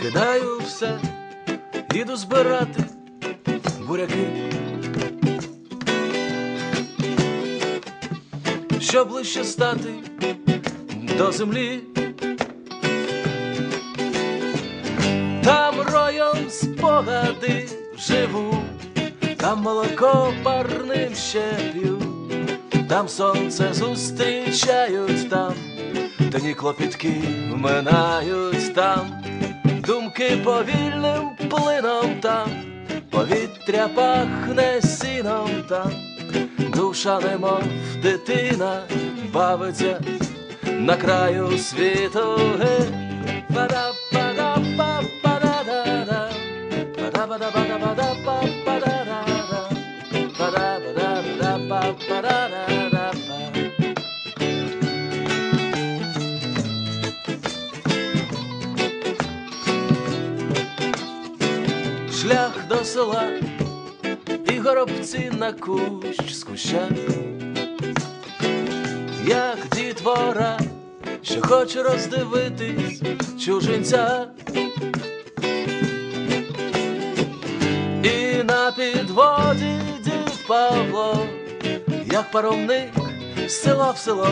Кидаю все, іду збирати буряки. Щоб ближче стати до землі. Спогади живу, там молоко парним ще п'ю, там сонце зустрічають там, дні клопітки минають там, думки повільним плином там, повітря пахне сіном там, душа немов дитина бавиться на краю світу. Ге. Шлях до села і горобці на кущ з куща, як дітвора, що хоче роздивитись чужинця. І на підводі дід Павло, як паромник з села в село,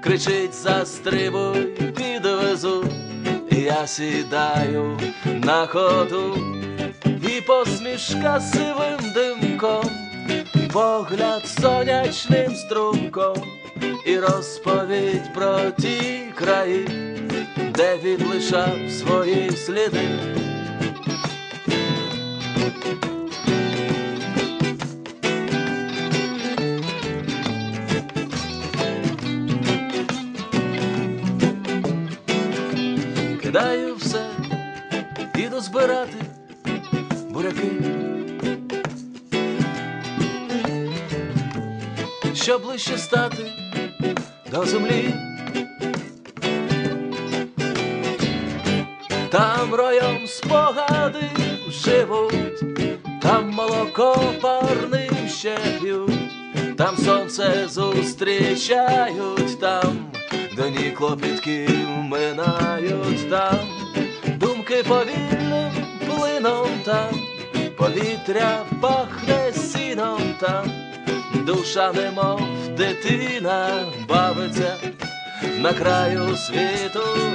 кричить застрибуй, підвезу, я сідаю на ходу, і посмішка сивим димком, погляд сонячним струмком, і розповідь про ті краї, де він лишав свої сліди. Кидаю все, іду збирати буряки. Щоб ближче стати до землі. Там роєм спогади живуть, там молоко парним ще там сонце зустрічають, там дні клопітки минають там, думки повільним плином там, повітря пахне сіном там, душа немов дитина бавиться на краю світу.